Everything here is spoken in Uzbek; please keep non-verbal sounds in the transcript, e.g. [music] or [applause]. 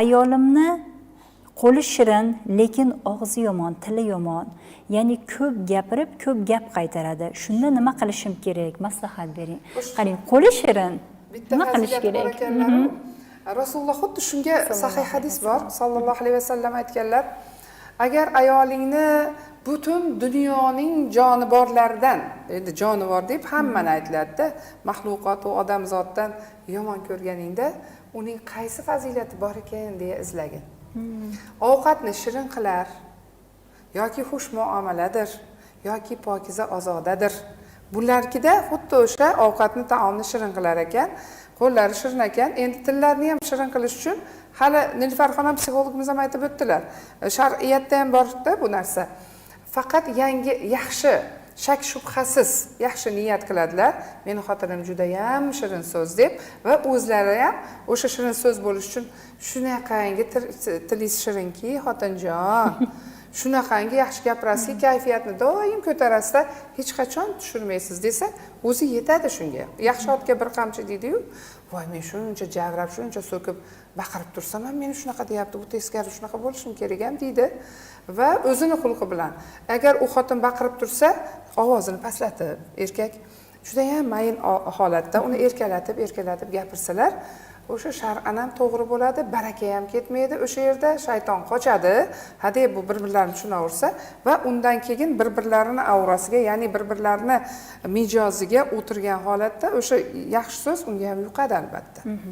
ayolimni qo'li shirin lekin og'zi yomon tili yomon ya'ni ko'p gapirib ko'p gap qaytaradi. Shunda nima qilishim kerak? Maslahat bering. Qarang qo'li shirin. Nima qilish kerak? ekanlaru rasululloh xuddi shunga sahih hadis bor. sallallohu alayhi vasallam aytganlar agar ayolingni butun dunyoning jonivorlaridan endi jonivor deb hammani aytiladida maxluqot u odamzoddan yomon ko'rganingda uning qaysi fazilati bor ekan deya izlagin. Ovqatni shirin qilar yoki xush muomaladir yoki pokiza ozodadir. Bularkida xuddi o'sha ovqatni taomni shirin qilar ekan qo'llari shirin ekan. Endi tillarni ham shirin qilish uchun hali nilufar xonim psixologimiz ham aytib o'tdilar shar'iyatda ham borda bu narsa faqat yangi yaxshi shak shubhasiz yaxshi niyat qiladilar. Meni xotinim judayam shirin so'z deb va o'zlari ham o'sha shirin so'z bo'lishi uchun shunaqangi til- tilingiz shirinki xotinjon. [laughs] shunaqangi yaxshi gapirasizki kayfiyatni doim ko'tarasizda hech qachon tushirmaysiz desa o'zi yetadi shunga. Yaxshi otga bir qamchi deydiyu voy men shuncha javrab shuncha so'kib baqirib tursam ham meni shunaqa deyapti bu teskari shunaqa bo'lishim kerak ham deydi. Va o'zini xulqi bilan agar u xotin baqirib tursa ovozini pastlatib erkak judayam mayin holatda uni erkalatib erkalatib gapirsalar o'sha shar'an ham to'g'ri bo'ladi baraka ham ketmaydi o'sha yerda shayton qochadi. Hadeb bu bir birlarini tushunaversa va undan keyin bir birlarini aurasiga ya'ni bir birlarini mijoziga o'tirgan holatda o'sha yaxshi so'z unga ham yuqadi albatta. Mm-hmm.